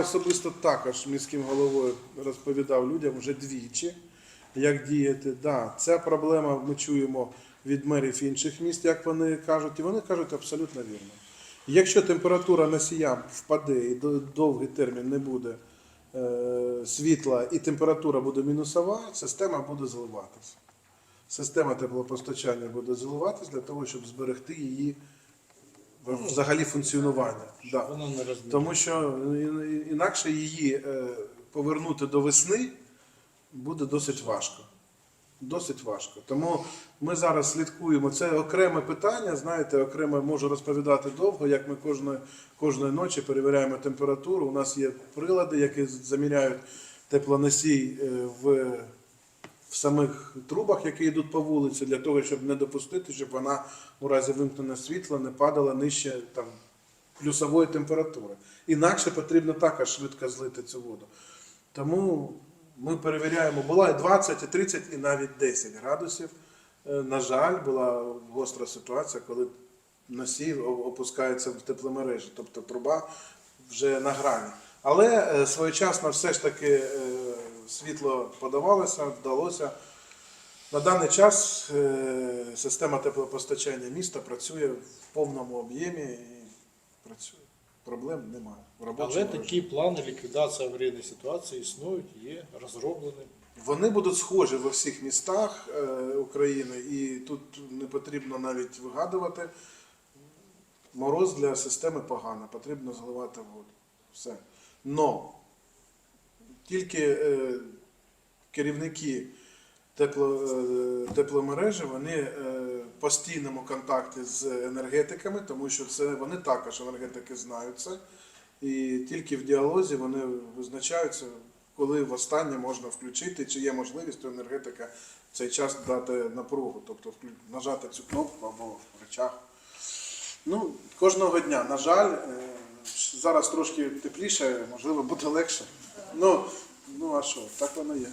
Особисто також міським головою розповідав людям вже двічі, як діяти. Да, ця проблема ми чуємо від мерів інших міст, як вони кажуть, і вони кажуть абсолютно вірно. Якщо температура носіям впаде і довгий термін не буде е, світла і температура буде мінусова, система буде зливатися. Система теплопостачання буде зливатися для того, щоб зберегти її взагалі функціонування. Да. Воно не розмір. Тому що інакше її е, повернути до весни буде досить важко. Досить важко. Тому ми зараз слідкуємо. Це окреме питання, знаєте, окремо можу розповідати довго, як ми кожної, кожної ночі перевіряємо температуру. У нас є прилади, які заміряють теплоносій е, в, в самих трубах, які йдуть по вулиці, для того, щоб не допустити, щоб вона у разі вимкнення світла не падала нижче там, плюсової температури. Інакше потрібно також швидко злити цю воду. Тому ми перевіряємо, була і 20, і 30, і навіть 10 градусів. Е, На жаль, була гостра ситуація, коли носій опускається в тепломережі, тобто труба вже на грані. Але е, своєчасно все ж таки е, світло подавалося, вдалося. На даний час е, система теплопостачання міста працює в повному об'ємі і працює. Проблем немає. Але режимі. такі плани ліквідації аварійної ситуації існують, є розроблені. Вони будуть схожі во всіх містах е, України, і тут не потрібно навіть вигадувати. Мороз для системи погано, потрібно зливати воду. Все. Но тільки е, керівники тепло, е, тепломережі вони е, в постійному контакті з енергетиками, тому що це вони також енергетики знають це. І тільки в діалозі вони визначаються, коли востаннє можна включити, чи є можливість у енергетика в цей час дати напругу, тобто нажати цю кнопку або рычаг. Ну, кожного дня, на жаль, е, зараз трошки тепліше, можливо, буде легше. Ну, ну а що, так воно є.